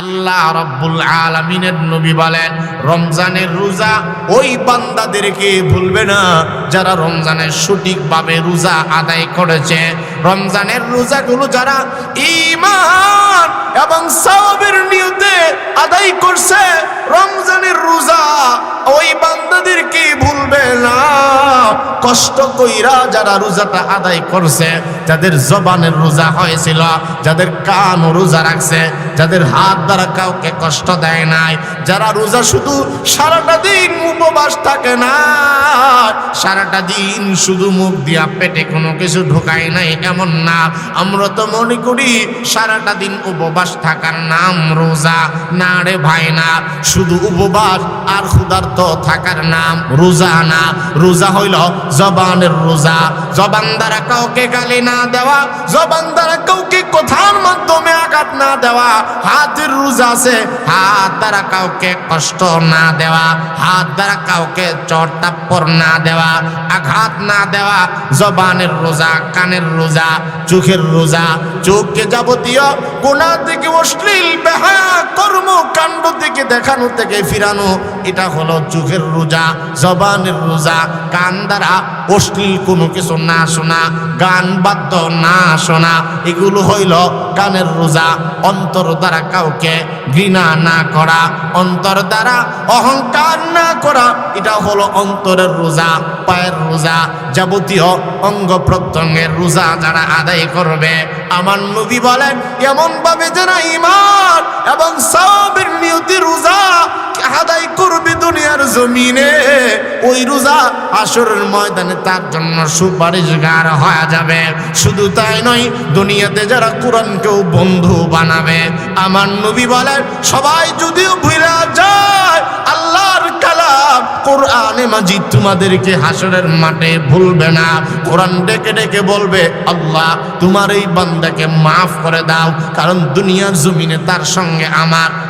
আল্লাহ রব্বুল আলমিনের নবী বলেন, রমজানের রোজা ওই বান্দাদেরকে ভুলবে না। যারা রমজানের সঠিকভাবে রোজা আদায় করেছে রমজানের রোজাগুলো যারা ইমান এবং সওয়াবের নিয়তে আদায় করছে, রমজানের রোজা ওই বান্দাদেরকে ভুলবে না। কষ্ট কইরা যারা রোজাটা আদায় করছে, যাদের জবানের রোজা হয়েছিল, যাদের কান রোজা রাখছে, যাদের হাত দ্বারা কাউকে কষ্ট দেয় নাই, যারা রোজা শুধু সারাটা দিন উপবাস থাকে না, সারাটা দিন শুধু মুখ দিয়া পেটে কোনো কিছু ঢোকায় নাই এমন না। আমরা তো মনে করি সারাটা দিন উপবাস থাকার নাম রোজা। না রে ভাই না, শুধু উপবাস আর ক্ষুধার্ত থাকার নাম রোজা না। রোজা হইল জবানের রোজা। জবান দ্বারা কাউকে গালি না দেওয়া, জবান দ্বারা কাউকে কথার মাধ্যমে আঘাত না দেওয়া। হাতের রোজা আছে, হাত দ্বারা কাউকে কষ্ট না দেওয়া। হাত দ্বারা কাউকে টাপ্পর না দেওয়া। আঘাত না দেওয়া, জবানের রোজা, কানের রোজা। চোখের রোজা, চোখকে যাবতীয় গোনা থেকে অশ্লীল বেহায়া কর্ম কাণ্ড থেকে দেখানো থেকে ফিরানো, এটা হলো চোখের রোজা, জবানের রোজা। কান দ্বারা অশ্লীল কোনো কিছু না শোনা, গান বাদ্য না শোনা, এগুলো হইল কানের রোজা। অন্তর দ্বারা কাউকে ঘৃণা না করা, অন্তর দ্বারা অহংকার না করা, এটা হলো অন্তরের রোজা, পায়ের রোজা। যাবতীয় অঙ্গ প্রত্যঙ্গের রোজা যারা আদায় করবে, আমার নবী বলেন এমন ভাবে যারা ইমান এবং সবের নিয়তি রোজা আদায় করবে দুনিয়ার জমিনে। ওই রোজা আসরের ময়দানে তার জন্য সুপারিশগার হয়ে যাবে। শুধু তাই নয়, দুনিয়াতে যারা কোরআনকেও বন্ধু বানাবে। আমার নবী বলেন, সবাই যদিও ভুলা যায়, আল্লাহর কালাম কোরআনে মাজিদ তোমাদেরকে হাসরের মাঠে ভুলবে না। কোরআন ডেকে ডেকে বলবে, আল্লাহ তোমার এই বান্দাকে মাফ করে দাও, কারণ দুনিয়ার জমিনে তার সঙ্গে আমার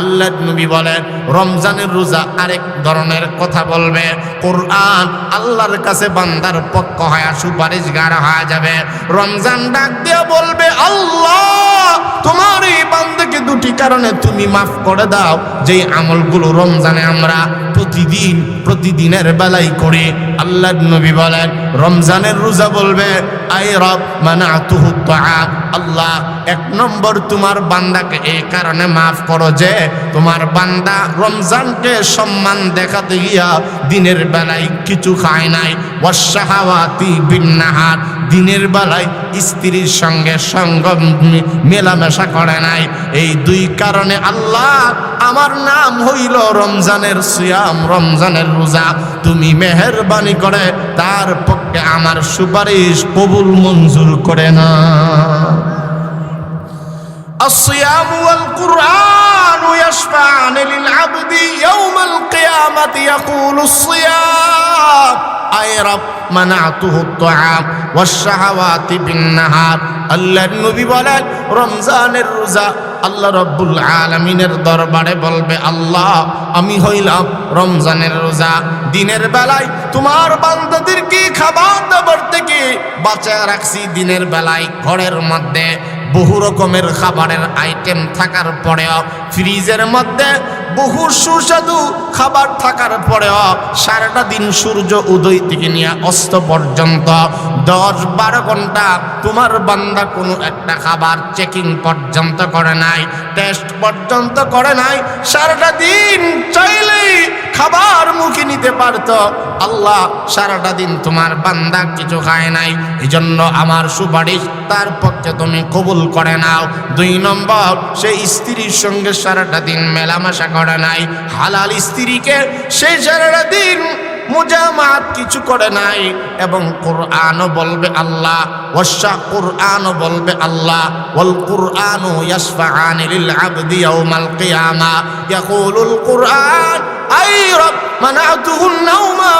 আল্লাহ নবী বলেন রমজানের রোজা আরেক ধরনের কথা বলবে। কোরআন আল্লাহর কাছে বান্দার পক্ষ হয় সুপারিশ সুপারিশগার হয়ে যাবে। রমজান ডাক দিয়ে বলবে, আল্লাহ, তোমার এই বান্দাকে দুটি কারণে তুমি মাফ করে দাও। যেই আমলগুলো রমজানে আমরা প্রতিদিন, প্রতিদিনের বেলায় করি। আল্লাহ নবী বলেন রমজানের রোজা বলবে আই রব মানে আল্লাহ, এক নম্বর তোমার বান্দাকে এই কারণে মাফ করো যে তোমার বান্দা রমজানকে সম্মান দেখাতে গিয়া দিনের বেলায় কিছু খায় নাই। ওয়াসাহাওয়াতি বিন্নাহার, দিনের বেলায় স্ত্রীর সঙ্গে সঙ্গ মি- মেলামেশা করে নাই। এই দুই কারণে আল্লাহ, আমার নাম হইল রমজানের সিয়াম, রমজানের রোজা। তুমি মেহরবানি করে তার পক্ষে আমার সুপারিশ কবুল মঞ্জুর করে না الصيام والقرآن يشفعان للعبد يوم القيامة يقول الصيام أي رب منعته الطعام والشهوات بالنهار আল্লাহ নবী বলেন রমজানের রোজা আল্লাহ রব্বুল আলমিনের দরবারে বলবে, আল্লাহ, আমি হইলাম রমজানের রোজা। দিনের বেলায় তোমার বান্দাদেরকে খাবার দাবার থেকে বাঁচায় রাখছি? দিনের বেলায় ঘরের মধ্যে বহু রকমের খাবারের আইটেম থাকার পরেও ফ্রিজের মধ্যে বহু সুস্বাদু খাবার থাকার পরেও সারাটা দিন সূর্য উদয় থেকে নিয়ে অস্ত পর্যন্ত দশ বারো ঘণ্টা তোমার বান্দা কোনো একটা খাবার চেকিং পর্যন্ত করে নাই টেস্ট পর্যন্ত করে নাই, সারাটা দিন চাইলেই খাবার মুখে নিতে পারত। আল্লাহ সারাটা দিন তোমার বান্দা কিছু খায় নাই। এই জন্য আমার সুপারিশ, তার পক্ষে তুমি কবুল করে নাও। দুই নম্বর সেই স্ত্রীর সঙ্গে সারাটা দিন মেলামেশা করে নাই। হালাল স্ত্রীকে সেই সারাটা দিন মুজামাত কিছু করে নাই। এবং কোরআনও বলবে আল্লাহ, ওয়াশা কোরআনও বলবে আল্লাহ, ওয়াল কোরআনু ইয়াশফাআনি লিল আবদি ইয়াউমাল কিয়ামা। ইয়াকুলুল কোরআন আই রব মানাতুহুন নাওমা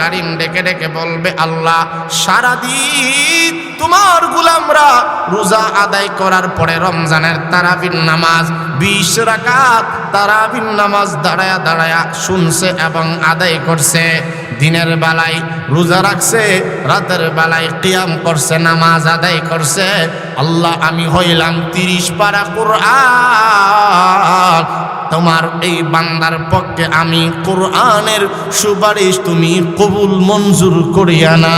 কারীম ডেকে ডেকে বলবে আল্লাহ, সারাদিন তোমার গোলামরা রোজা আদায় করার পরে রমজানের তারাবির নামাজ, বিশ রাকাত তারাবির নামাজ দাঁড়ায়া দাঁড়ায়া শুনছে এবং আদায় করছে। দিনের বেলায় রোজা রাখছে, রাতের বেলায় কিয়াম করছে, নামাজ আদায় করছে। আল্লাহ, আমি হইলাম তিরিশ পারা কোরআন। তোমার এই বান্দার পক্ষে আমি কোরআনের সুপারিশ তুমি কবুল, মঞ্জুর করিয়া না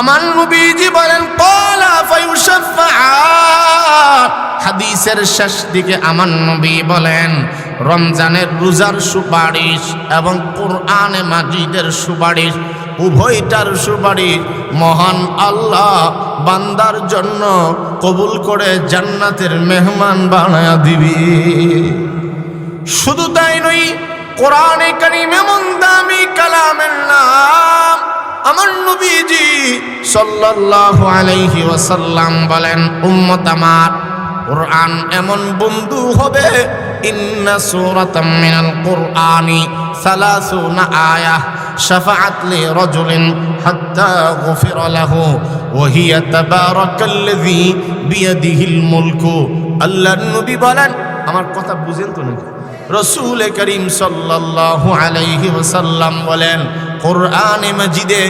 আমার নবীজি বলেন, কলা হাদিসের শেষ দিকে আমার নবী বলেন রমজানের রোজার সুপারিশ এবং কোরআনে মাজিদের সুপারিশ, উভয়টার সুপারিশ মহান আল্লাহ বান্দার জন্য কবুল করে জান্নাতের মেহমান বানায়া দিবি। শুধু তাই নই কোরআনে কারিম এমন দামি কালামের নাম আমার নবীজি সাল্লাল্লাহু আলাইহি ওয়াসাল্লাম বলেন, উম্মত আমার, কোরআন এমন বন্ধু হবে ইন্না সূরাতাম মিনাল কোরআনি সালাসুনা আয়াহ শাফাআত লি রাজুলিন হাত্তা গুফিরা লাহু ওয়া হিয়া তাবারাকাল্লাযী বিয়াদিহিল মুলকু। আল্লাহর নবী বলেন, আমার কথা বুঝেন তো নাকি? রসুল করিম সাল্লাল্লাহু আলাইহি ওয়াসাল্লাম বলেন, কোরআনে মাজিদে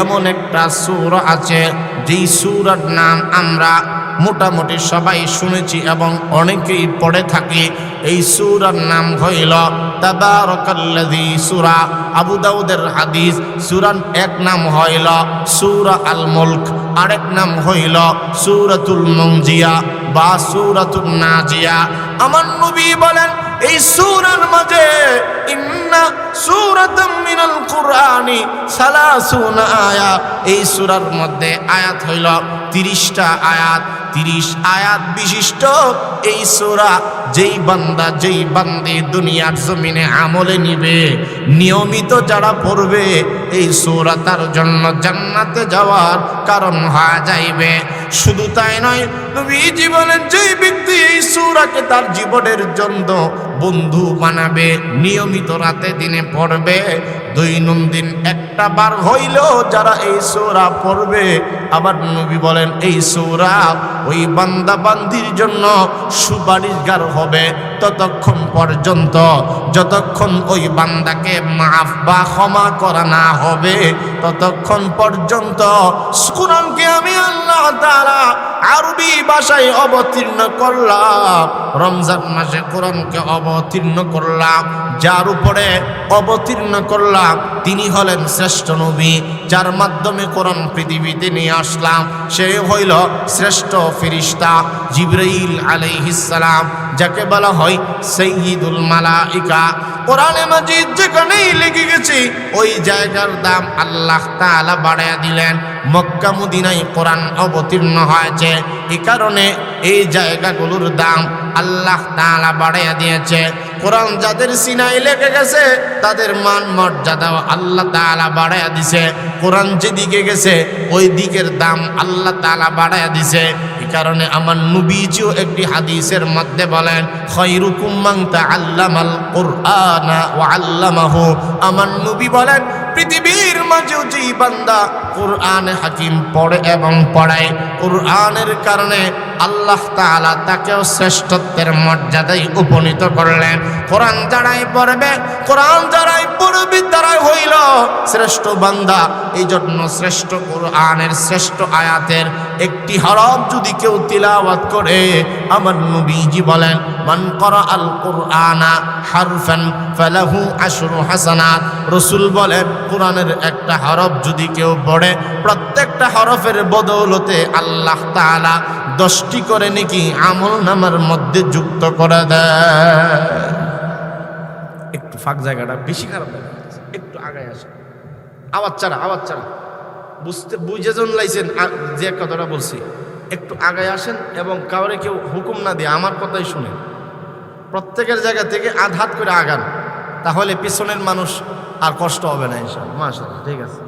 এমন একটা সূরা আছে যেই সূরার নাম আমরা মোটামুটি সবাই শুনেছি এবং অনেকেই পড়ে থাকি, এই সূরার নাম হইল তাবারাকাল্লাযী সূরা। আবু দাউদের হাদিস, সূরার এক নাম হইল সূরা আল মুলক আরেক নাম হইল সূরাতুল মুনজিয়া বা সূরাতুন নাজিয়া। আমার নবী বলেন এই সুরার মাঝে, ইন্না সূরাতাম কুরআনি সালাসুনা আয়াত এই সুরার মধ্যে আয়াত হইল 30টা আয়াত। 30 আয়াত বিশিষ্ট এই সোরা, যেই বান্দা যেই বান্দে দুনিয়ার জমিনে আমলে নিবে, নিয়মিত যারা পড়বে এই সোরা তার জন্য জান্নাতে যাওয়ার কারণ হয়ে যাইবে। শুধু তাই নয়, নবী জীবনের যেই ব্যক্তি এই সূরাকে তার জীবনের জন্য বন্ধু বানাবে, নিয়মিত রাতে দিনে পড়বে, দৈনন্দিন একটা বার হইলেও যারা এই সূরা পড়বে, আবার নবী বলেন, এই সূরা ওই বান্দা বান্দির জন্য সুপারিশগার হবে ততক্ষণ পর্যন্ত। যতক্ষণ ওই বান্দাকে মাফ বা ক্ষমা করা না হবে, ততক্ষণ পর্যন্ত কোরআনকে আমি আল্লাহ তাআলা আরবি ভাষায় অবতীর্ণ করলাম। রমজান মাসে কোরআনকে অবতীর্ণ করলাম। যার উপরে অবতীর্ণ করলাম, তিনি হলেন শ্রেষ্ঠ নবী, যার মাধ্যমে কোরআন পৃথিবীতে নিয়ে আসলাম। সে হইল শ্রেষ্ঠ ফিরিস্তা জিব্রাইল আলাইহিসসালাম যাকে বলা হয় সৈয়দুল মালাইকা। কোরআনে মাজিদ যেখানেই লেগে গেছে, ওই জায়গার দাম আল্লাহ তাআলা বাড়াইয়া দিলেন। মক্কা মদিনায় কোরআন অবতীর্ণ হয়েছে। এই কারণে এই জায়গাগুলোর দাম আল্লাহ তাআলা বাড়াইয়া দিয়েছে। কোরআন যাদের সিনাই লেগে গেছে, তাদের মান মর্যাদাও আল্লাহ তাআলা বাড়াইয়া দিছে। কোরআন যেদিকে গেছে, ওই দিকের দাম আল্লাহ তাআলা বাড়াইয়া দিছে। এই কারণে আমার নবীজিও একটি হাদিসের মধ্যে বলেন খৈরুকুম মান তাআল্লামাল কুরআনা ওয়া আল্লামাহু। আমার নবী বলেন, পৃথিবীর মাঝেও যেই বান্দা কোরআন হাকিম পড়ে এবং পড়ায়, কোরআনের কারণে আল্লাহ তাআলা তাকেও শ্রেষ্ঠত্বের মর্যাদায় উপনীত করলেন। কোরআন যারাই পড়বে, কোরআন যারাই পড়বে, তারাই হইল শ্রেষ্ঠ বান্দা। এই জন্য শ্রেষ্ঠ কোরআনের শ্রেষ্ঠ আয়াতের একটি হরফ যদি কেউ তিলাওয়াত করে, আমার নবীজি বলেন, মান করা আল কোরআনা হারফান ফালাহু আশরু হাসানাত। রসুল বলেন, কোরআনের একটা হরফ যদি কেউ পড়ে, প্রত্যেকটা হরফের বদৌলতে আল্লাহ তাআলা দশটি করে নাকি আমল নামার মধ্যে যুক্ত করা একটু ফাঁক জায়গাটা বেশি খারাপ একটু আগায় আসে। আওয়াজ ছাড়া আওয়াজ ছাড়া। বুঝতে, বুঝে জন লাইছেন যে কথাটা বলছি, একটু আগায় আসেন এবং কাউরে কেউ হুকুম না দিয়ে আমার কথাই শুনেন। প্রত্যেকের জায়গা থেকে আধ হাত করে আগান। তাহলে পিছনের মানুষ আর কষ্ট হবে না ইনশাল্লাহ মাশাল্লাহ ঠিক আছে।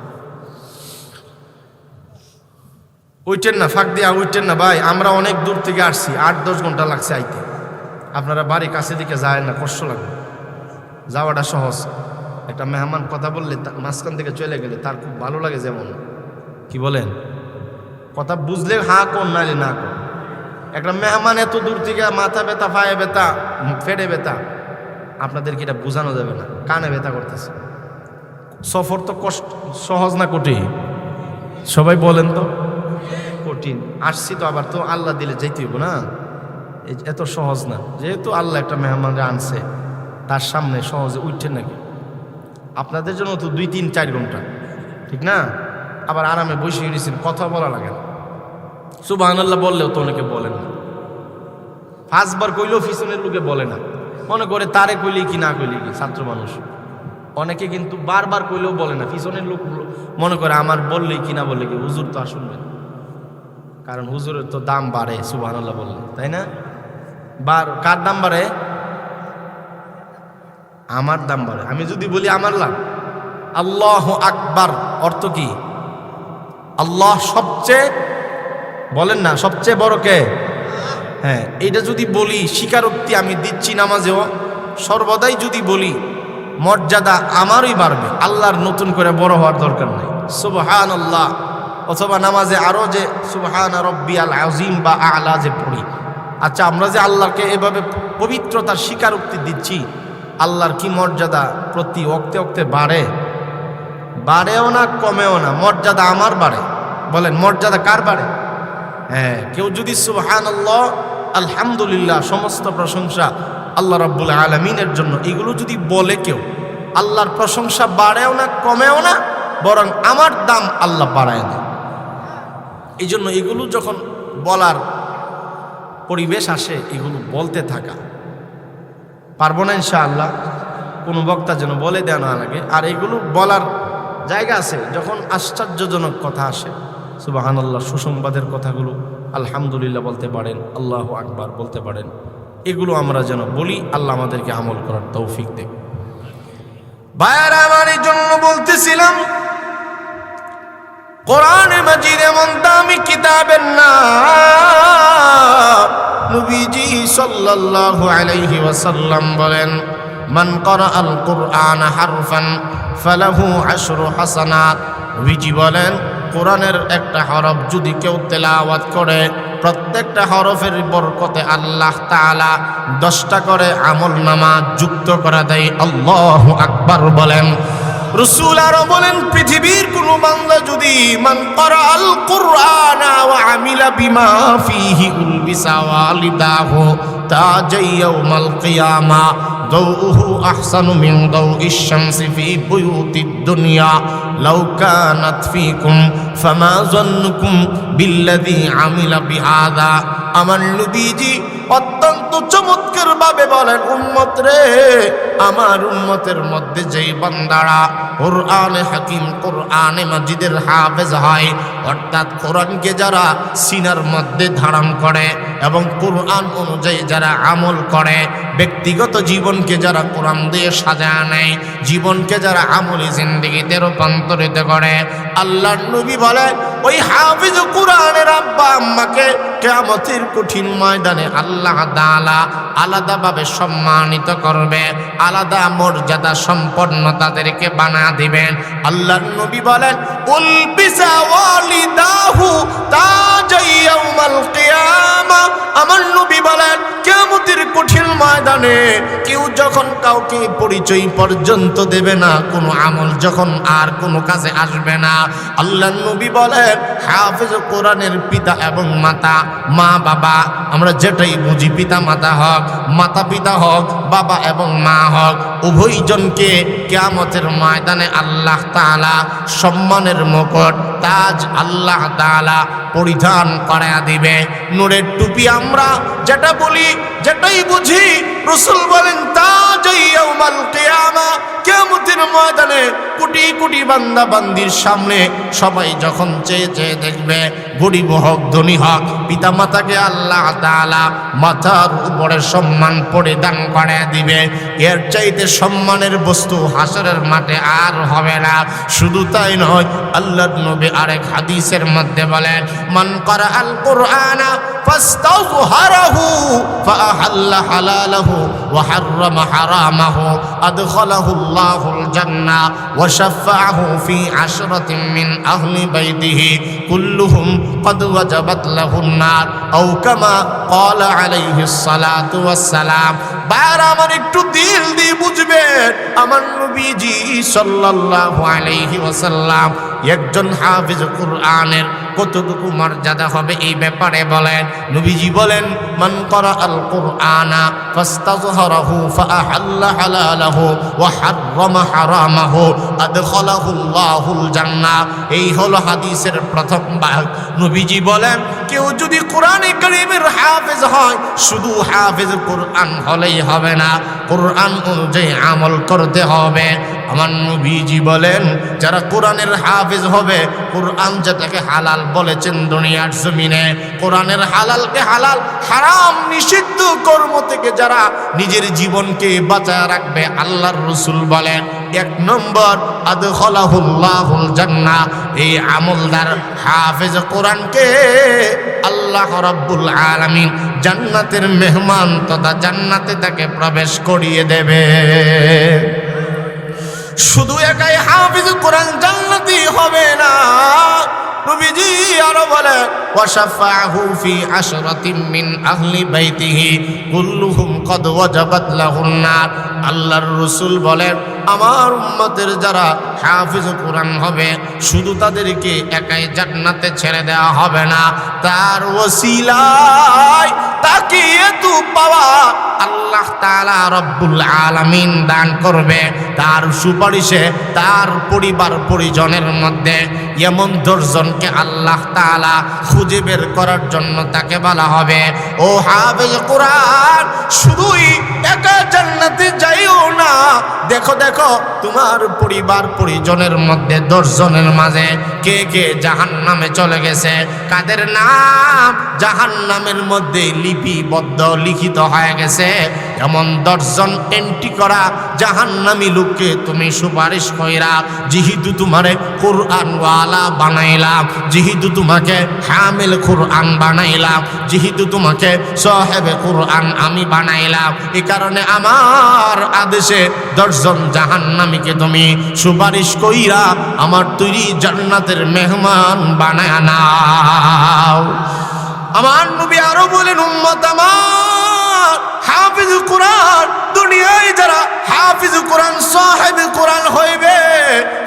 উঠেন না ফাঁক দিয়া উঠেন না ভাই আমরা অনেক দূর থেকে আসছি আট দশ ঘণ্টা লাগছে আইতে। আপনারা বাড়ি কাছে দিকে যায় না কষ্ট লাগে। যাওয়াটা সহজ। একটা মেহমান কথা বললে মাঝখান থেকে চলে গেলে তার খুব ভালো লাগে যেমন। কি বলেন? কথা বুঝলে হ্যাঁ কোন নাইলে না কোন। একটা মেহমান এত দূর থেকে মাথা ব্যথা পায়ে ব্যথা ফেটে ব্যথা আপনাদেরকে এটা বোঝানো যাবে না কানে ব্যথা করতেছে। সফর তো কষ্ট সহজ না কঠিন। সবাই বলেন তো। কঠিন। আসছি তো আবার তো আল্লাহ দিলে যেতে হইব না? এত সহজ না। যেহেতু আল্লাহ একটা মেহমানরে আনছে, তার সামনে সহজে উঠছেন নাকি? আপনাদের জন্য তো দুই, তিন, চার ঘণ্টা। ঠিক না? আবার আরামে বসে গেছেন কথা বলা লাগে না। সুবাহ আল্লাহ বললেও তো অনেকে বলেন না। পাঁচবার কইলেও পিছনের লোকে বলে না। মনে করে তারে কইলে কি, না কইলে কি, ছাত্র মানুষ। অনেকে কিন্তু বারবার কইলেও বলে না। পিছনের লোক মনে করে আমার বললেই কি, না বললে কি, হুজুর তো আর শুনবেন কারণ হুজুরের তো দাম বাড়ে সুবাহ আল্লাহ বললে তাই না? বার, কার দাম বাড়ে? আমার দাম বাড়ে। আমি যদি বলি আমার লাভ, আল্লাহ আকবার, অর্থ কি? আল্লাহ সবচেয়ে, বলেন না, সবচেয়ে বড় কে? হ্যাঁ এটা যদি বলি, স্বীকারোক্তি আমি দিচ্ছি নামাজেও, সর্বদাই যদি বলি, মর্যাদা আমারই বাড়বে, আল্লাহর নতুন করে বড় হওয়ার দরকার নাই। সুবহান আল্লাহ অথবা নামাজে আরও যে সুবহান রব্বি আল আজিম বা আলা যে পড়ি। আচ্ছা আমরা যে আল্লাহকে এভাবে পবিত্রতার স্বীকারোক্তি দিচ্ছি, আল্লাহর কি মর্যাদা প্রতি অক্তে অক্তে বাড়ে? বাড়েও না, কমেও না, মর্যাদা আমার বাড়ে। বলেন, মর্যাদা কার বাড়ে? হ্যাঁ কেউ যদি সুবহান আল্লাহ আলহামদুলিল্লাহ, সমস্ত প্রশংসা আল্লাহ রাব্বুল আলমিনের জন্য, এগুলো যদি বলে কেউ, আল্লাহর প্রশংসা বাড়েও না, কমেও না, বরং আমার দাম আল্লাহ বাড়ায় দেয়। এই জন্য এগুলো যখন বলার পরিবেশ আসে, এগুলো বলতে থাকা। পারব না ইনশাআল্লাহ। কোনো বক্তা যেন বলে দেওয়া না লাগে। আর এগুলো বলার জায়গা আছে, যখন আশ্চর্যজনক কথা আসে। সুবাহান আল্লাহ সুসংবাদের কথাগুলো আলহামদুলিল্লাহ বলতে পারেন, আল্লাহ আকবার বলতে পারেন। এগুলো আমরা যেন বলি, আল্লাহ আমাদেরকে আমল করার তৌফিক দেখ ভাইয়ারা, আমার এই জন্য বলতেছিলাম কোরআনে মাজিদ এমন দামি কিতাবের না নবীজি সাল্লাল্লাহু আলাইহি ওয়াসাল্লাম বলেন, মান করা আল কুরআন হারফান ফালাহু আশরু হাসানাত। নবীজি বলেন, কোরআনের একটা হরফ যদি কেউ তেলাওয়াত করে, প্রত্যেকটা হরফের বরকতে আল্লাহ তাআলা দশটা করে আমল নামা যুক্ত করা দেয়। আল্লাহু আকবার বলেন। রসুল আরও বলেন, পৃথিবীর কোন বান্দা যদি মান করাল কুরআন ওয়া আমিলা বিমা ফিহি উলবিসা ওয়ালিদাহু দুনিয়া। আমার অত্যন্ত চমৎকার ভাবে বলেন, উম্মত রে, আমার উম্মতের মধ্যে যেই বান্দারা কোরআনে হাকিম, কোরআনে মাজিদের হাফেজ হয়, অর্থাৎ কোরআনকে যারা সিনার মধ্যে ধারণ করে এবং কোরআন অনুযায়ী যারা আমল করে, ব্যক্তিগত জীবনকে যারা কোরআন দিয়ে সাজা নেয়, জীবনকে যারা আমলি জিন্দিগিতে রূপান্তরিত করে আল্লাহ নবী বলে ওই হাফিজ কোরআনের আব্বা আম্মাকে কেয়ামতের কঠিন ময়দানে আল্লাহ তাআলা আলাদাভাবে সম্মানিত করবে, আলাদা মর্যাদা সম্পন্ন তাদেরকে বানা দিবেন। আল্লাহর নবী বলেন, উল বিসা ওয়ালিদাহু তাজাই ইয়াউমাল কিয়ামা। আমার নবী বলেন, কিয়ামতের কঠিন ময়দানে কেউ যখন কাউকে পরিচয় পর্যন্ত দেবে না, কোনো আমল যখন আর কোনো কাজে আসবে না। আল্লাহ নবী বলেন, হাফেজ কোরআনের পিতা এবং মাতা মা, বাবা, আমরা যেটাই বুঝি, পিতা, মাতা হক, মাতা, পিতা হক, বাবা এবং মা হক, উভয়জনকে কেয়ামতের ময়দানে আল্লাহ তালা সম্মানের মুকুট তাজ আল্লাহ তাআলা পরিধান করা দিবে। নূরের টুপি আমরা যেটা বলি, যেটাই বুঝি, রসুল বলেন, তাজ কিয়ামতের ময়দানে কোটি কোটি বান্দা বান্দির সামনে সবাই যখন চেয়ে চেয়ে দেখবে গরিব হোক ধনী হোক পিতা মাতাকে আল্লাহ তাআলা মাথার উপরে সম্মান পরিধান করে দিবে। এর চাইতে সম্মানের বস্তু হাসরের মাঠে আর হবে না। শুধু তাই নয় আল্লাহ নবী আরেক হাদিসের মধ্যে বলেন মান করা আল কোরআনা فاستظهره فأحل حلاله وحرم حرامه أدخله الله الجنة وشفعه في عشرة من أهل بيته كلهم قد وجبت له النار أو كما قال عليه الصلاة والسلام বার আমার একটু দিল দিয়ে বুঝবেন আমার নবীজি সাল্লাল্লাহু আলাইহি ওয়াসাল্লাম একজন হাফিজ কুরআনের কতটুকু মর্যাদা হবে এই ব্যাপারে বলেন। নবীজি বলেন, মান করা আল কুরআনা ফাস্তাযহারাহু ফাআহাল্লা হালালাহু ওয়া হাররামা হারামাহু আদখালাহু আল্লাহুল জান্নাহ। এই হলো হাদিসের প্রথম ভাগ। নবীজি বলেন, কেউ যদি কোরআনে কারীমের হাফেজ হয়, শুধু হাফেজ কোরআন হলেই হবে না। কোরআন অনুযায়ী আমল করতে হবে। আমার নবীজি বলেন, যারা কোরআনের হাফেজ হবে, কোরআন যেটাকে হালাল বলেছেন দুনিয়ার জমিনে, কোরআনের হালালকে হালাল, হারাম, নিষিদ্ধ কর্ম থেকে যারা নিজের জীবনকে বাঁচায় রাখবে, আল্লাহর রসুল বলেন, এক নম্বর, আদখলাহুল্লাহুল জান্নাহ। এই আমলদার হাফেজ কোরআনকে আল্লাহ রাব্বুল আলামিন জান্নাতের মেহমান তথা জান্নাতে তাকে প্রবেশ করিয়ে দেবে। শুধু একাই হাফিজ কোরআন জান্নাতি হবে না। নবীজি আরও বলে, ওয়াশাফাহু ফি আশরাতিন মিন আহলি বাইতিহি, কুল্লুহুম কদ ওয়াজাবাত লাহুন আল্লাহর রাসূল বলেন আমার উম্মতের যারা হাফিজ কোরআন হবে, শুধু তাদেরকে একাই জান্নাতে ছেড়ে দেওয়া হবে না। তার ওসিলায় তাকে এত পাওয়া আল্লাহ তাআলা রব্বুল আলামিন দান করবে। তার সুপারিশে তার পরিবার পরিজনের মধ্যে এমন দশজনকে আল্লাহ তাআলা খুঁজে বের করার জন্য তাকে বলা হবে। ও হাফেজ কোরআন, শুধুই একা জান্নাতে যাইও না। দেখো দেখো তোমার পরিবার পরিজনের মধ্যে দশজনের মাঝে কে কে জাহান নামে চলে গেছে? কাদের নাম? জাহান নামের মধ্যে লিপিবদ্ধ, লিখিত হয়ে গেছে। এমন দশজন এন্ট্রি করা জাহান্নামী লোককে তুমি সুপারিশ কইরা, যেহেতু তোমারে কোরআন ওয়ালা বানাইলাম, যেহেতু তোমাকে হামিল কোরআন বানাইলাম, যেহেতু তোমাকে সাহেবে কোরআন আমি বানাইলাম, এ কারণে আমার আদেশে দশজন জাহান্নামীকে তুমি সুপারিশ কইরা আমার তৈরি জান্নাতের মেহমান বানায় নাও। আমার নবী আরও বলেন, উম্মত আমার হাফিজ কোরআন, দুনিয়ায় যারা হাফিজ কোরআন সাহেব কোরআন হইবে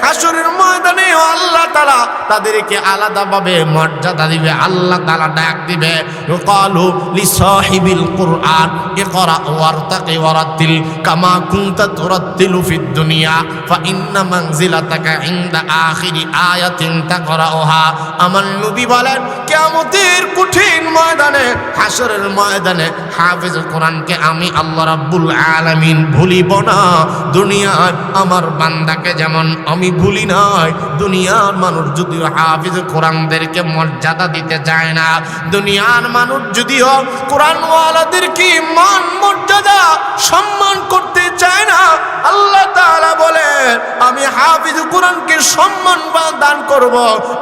হাসুরের ময়দানে আল্লাহ তালা তাদেরকে আলাদাভাবে মর্যাদা দিবে, আল্লাহ তালা ডাক দিবে। কালু লি সাহিবিল কোরআন, ইকরা ওয়ারতাকি ওয়ারাতিল কামা কুনতা তুরাতিলু ফিদ দুনিয়া, ফা ইন্না মানজিলাতাকা ইনদা আখিরি আয়াতিন তাকরাউহা। আমার নবী বলেন কঠিন ময়দানে হাসরের ময়দানে হাফিজ কোরআনকে আমি আল্লাহ রাব্বুল আলামিন ভুলিব না। আমার বান্দাকে যেমন আমি ভুলি নাই, দুনিয়ার মানুষ যদিও হাফিজ কোরআনদেরকে মর্যাদা দিতে চায় না, দুনিয়ার মানুষ যদিও কোরআনওয়ালাদেরকে মান, মর্যাদা, সম্মান করতে চায় না, আল্লাহ তাআলা বলে আমি হাফিজ কোরআনকে সম্মান বা দান করব।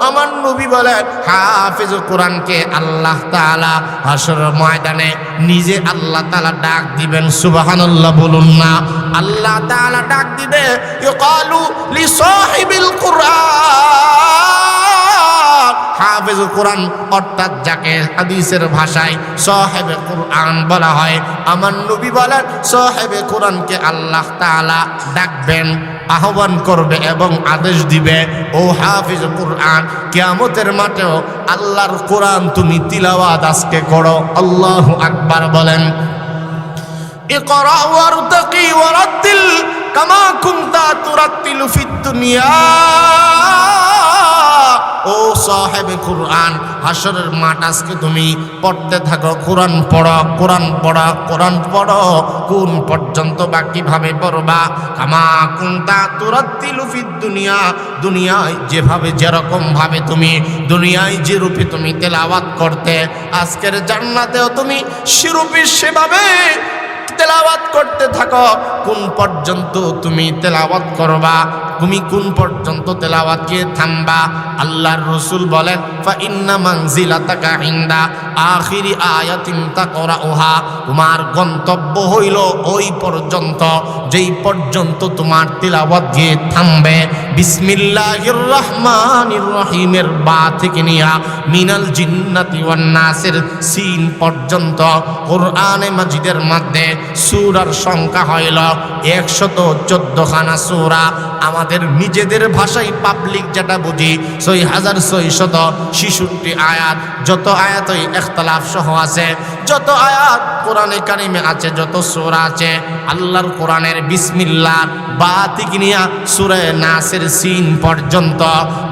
আমার নবী বলেন হাফিজ কোরআনকে আল্লাহ তালা হাসর ময়দানে নিজে আল্লাহ তালা ডাক দিবেন সুবাহান্লাহ বলুন না। আল্লাহ তালা ডাক দিবে কোরআন। হাফেজুল কোরআন, অর্থাৎ যাকে হাদিসের ভাষায় সহেবে কোরআন বলা হয়, আমার নবী বলেন, সহেবে কোরআনকে আল্লাহ তালা ডাকবেন, আহ্বান করবে এবং আদেশ দিবে, ও হাফিজ কোরআন, কেয়ামতের মাঠেও আল্লাহর কোরআন তুমি তিলাওয়াত আজকে করো, আল্লাহ আকবার বলেন। কামা কুমতা তুরাত্তিলু ফিদ দুনিয়া। ও সাহেবে কুরআন হাসরের মাঠ আজকে তুমি পড়তে থাকো, কোরআন পড়ো কোরআন পড়ো কোরআন পড়ো, কোন পর্যন্ত বা কীভাবে পড়বা? কামা কুন্তা তুরাত্তিলু ফিদ দুনিয়া, দুনিয়ায় যেভাবে যেরকম ভাবে তুমি, দুনিয়ায় যে রূপে তুমি তেলাওয়াত করতে, আজকের জান্নাতেও তুমি শিরূপে সেভাবে তেলাওয়াত করতে থাকো, কোন পর্যন্ত তুমি তেলাওয়াত করবা? তুমি কোন পর্যন্ত তেলাওয়াতকে থামবা? আল্লাহর রসুল বলেন ফা ইন্না মানজিলাতাকা ইনদা আখিরি আয়াতিন তাকরাউহা। তোমার গন্তব্য হইল ওই পর্যন্ত, যেই পর্যন্ত তোমার তেলাওয়াত গিয়ে থামবে। বিসমিল্লাহির রহমানির রহিমের বা থেকে নিয়া মিনাল জিন্নাতি ওয়ান নাসের সিন পর্যন্ত কোরআনে মাজিদের মধ্যে সূরার সংখ্যা হইল একশত চোদ্দখানা সূরা। আমাদের নিজেদের ভাষায় পাবলিক যেটা বুঝি, ছয় হাজার ছয় শত শিশুটি আয়াত। যত আয়াতই একতলাফ সহ আছে যত আয়াত কোরআনে কারিমে আছে, যত সূরা আছে, আল্লাহর কোরআনের বিসমিল্লাহ বা থেকে নিয়া সুরে নাসের সিন পর্যন্ত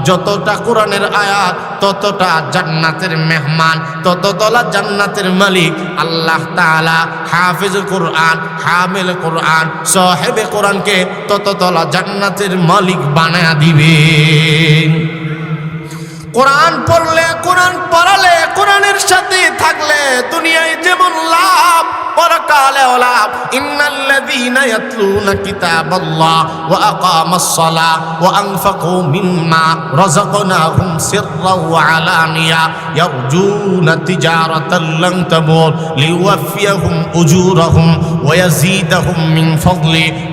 যতটা কোরআনের আয়াত, ততটা জান্নাতের মেহমান তততলা জান্নাতের মালিক আল্লাহ তাআলা। হাফিজ কোরআন, হামিল কোরআন, সাহেবে কোরআনকে তততলা জান্নাতের মালিক বানায়া দিবে কোরআন পড়লে, কোরআন পড়ালে, কোরআনের সাথে থাকলে দুনিয়ায় যেমন লাভ, পরকালে লাভ।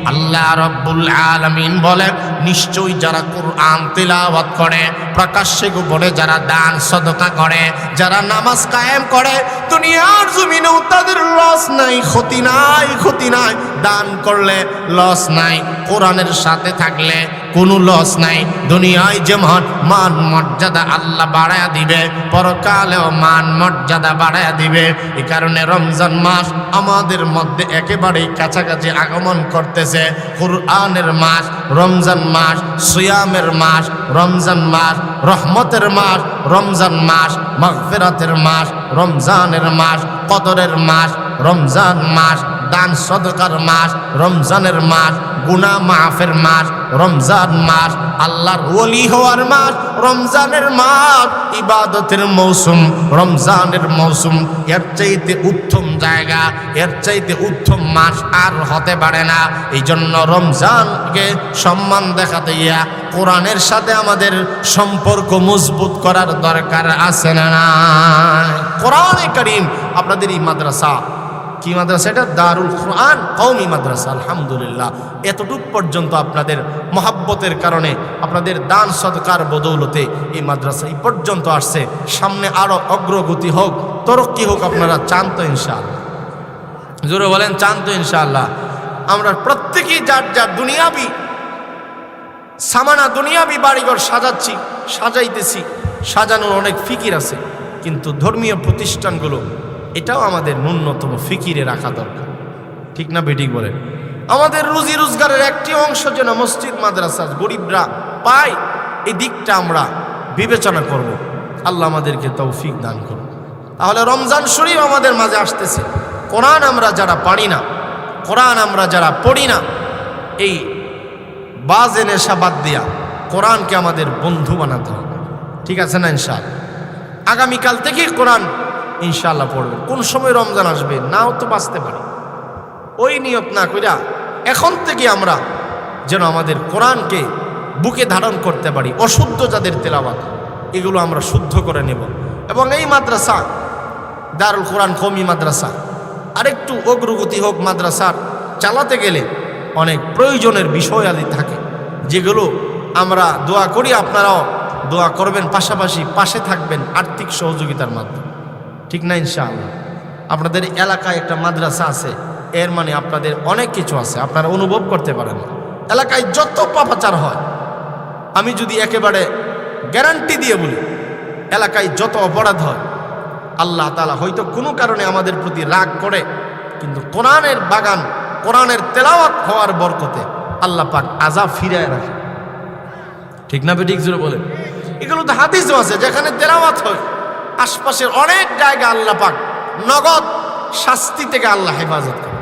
আল্লাহ রাব্বুল আলামিন বলেন নিশ্চয়ই যারা কোরআন তেলাওয়াত করে, প্রকাশ্যে গোপনে যারা দান, সদকা করে, যারা নামাজ কায়েম করে, দুনিয়ার জমিনেও তাদের লস নাই, ক্ষতি নাই ক্ষতি নাই। দান করলে লস নাই। কোরআনের সাথে থাকলে কোনো লস নাই। দুনিয়ায় যেমন মান মর্যাদা আল্লাহ বাড়ায়া দিবে, পরকালেও মান মর্যাদা বাড়ায়া দিবে। এই কারণে রমজান মাস আমাদের মধ্যে একেবারেই কাছাকাছি আগমন করতেছে। কুরআনের মাস, রমজান মাস, সুয়ামের মাস, রমজান মাস, রহমতের মাস, রমজান মাস, মাগফিরাতের মাস, রমজানের মাস, কদরের মাস, রমজান মাস দান সদকার মাস, রমজানের মাস গুনা মাফের মাস, রমজান মাস, আল্লাহর ওলি হওয়ার মাস, রমজানের মাস, ইবাদতের মৌসুম, রমজানের মৌসুম, এর চাইতে উত্তম জায়গা, এর চাইতে উত্তম মাস আর হতে পারে না এই জন্য রমজানকে সম্মান দেখাতে ইয়া কোরআনের সাথে আমাদের সম্পর্ক মজবুত করার দরকার আছে না? কোরআনে করিম আপনাদের এই মাদ্রাসা কি মাদ্রাসা এটা? দারুল কোরআন কৌমি মাদ্রাসা, আলহামদুলিল্লাহ। এতটুক পর্যন্ত আপনাদের মহাব্বতের কারণে, আপনাদের দান সদকার বদৌলতে এই মাদ্রাসা এই পর্যন্ত আসছে। সামনে আরও অগ্রগতি হোক, তরক্কি হোক, আপনারা চান তো ইনশাআল্লাহ। জোরে বলেন, চান তো ইনশাআল্লাহ। আমরা প্রত্যেকেই যার যার দুনিয়াবি, সামানা দুনিয়াবি বাড়িঘর সাজাচ্ছি, সাজাইতেছি, সাজানোর অনেক ফিকির আছে। কিন্তু ধর্মীয় প্রতিষ্ঠানগুলো এটাও আমাদের ন্যূনতম ফিকিরে রাখা দরকার। ঠিক না বেঠিক বলেন? আমাদের রুজি রোজগারের একটি অংশ যেন মসজিদ মাদ্রাসা গরিবরা পায় এই দিকটা আমরা বিবেচনা করব। আল্লাহ আমাদেরকে তৌফিক দান করুন। তাহলে রমজান শরীফ আমাদের মাঝে আসতেছে। কোরআন আমরা যারা পারি না, কোরআন আমরা যারা পড়ি না, এই বাজে নেশা বাদ দিয়া কোরআনকে আমাদের বন্ধু বানাতে হবে। ঠিক আছে না ইনশাল আগামীকাল থেকেই কোরআন ইনশাল্লাহ পড়বে। কোন সময় রমজান আসবে, নাও তো বাঁচতে পারি। ওই নিয়ত না কইরা এখন থেকে আমরা যেন আমাদের কোরআনকে বুকে ধারণ করতে পারি, অশুদ্ধ যাদের তেলাবাত এগুলো আমরা শুদ্ধ করে নেব। এবং এই মাদ্রাসা, দারুল কোরআন কমি মাদ্রাসা, আরেকটু অগ্রগতি হোক মাদ্রাসার, চালাতে গেলে অনেক প্রয়োজনের বিষয় আদি থাকে, যেগুলো আমরা দোয়া করি, আপনারাও দোয়া করবেন, পাশাপাশি পাশে থাকবেন আর্থিক সহযোগিতার মাধ্যমে। ঠিক না ইনশাআল্লাহ? আপনাদের এলাকায় একটা মাদ্রাসা আছে, এর মানে আপনাদের অনেক কিছু আছে, আপনারা অনুভব করতে পারেন এলাকায় যত পাপাচার হয়, আমি যদি একেবারে গ্যারান্টি দিয়ে বলি, এলাকায় যত অপরাধ হয়, আল্লাহ তালা হয়তো কোনো কারণে আমাদের প্রতি রাগ করে, কিন্তু কোরআনের বাগান, কোরআনের তেলাওয়াত হওয়ার বরকতে আল্লাহ পাক আজা ফিরায় রাখে। ঠিক না বেঠিক জোরে বলেন? এগুলো তো হাদিসও আছে, যেখানে তেলাওয়াত হয়। আশপাশের অনেক জায়গা আল্লাহ পাক নগদ শাস্তি থেকে আল্লাহ হেফাজত করে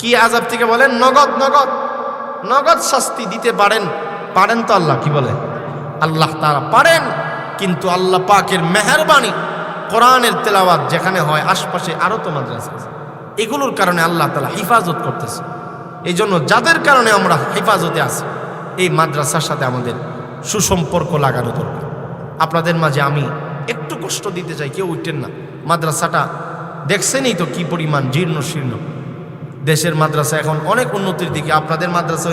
কি আজাব থেকে বলেন? নগদ নগদ। নগদ শাস্তি দিতে পারেন পারেন তো আল্লাহ, কি বলে? আল্লাহ তারা পারেন, কিন্তু আল্লাহ পাকের মেহরবানি কোরআনের তেলাওয়াত যেখানে হয়, আশপাশে আরও তো মাদ্রাসা আছে। এগুলোর কারণে আল্লাহ তালা হেফাজত করতেছে। এই জন্য যাদের কারণে আমরা হেফাজতে আছি, এই মাদ্রাসার সাথে আমাদের সুসম্পর্ক লাগানো দরকার। আপনাদের মাঝে আমি কষ্ট দিতে চাই, কেউ উঠতেন না। মাদ্রাসাটা দেখছেনই তো কি পরিমাণ জীর্ণ শীর্ণ। দেশের মাদ্রাসা এখন অনেক উন্নতির দিকে, আপনাদের মাদ্রাসা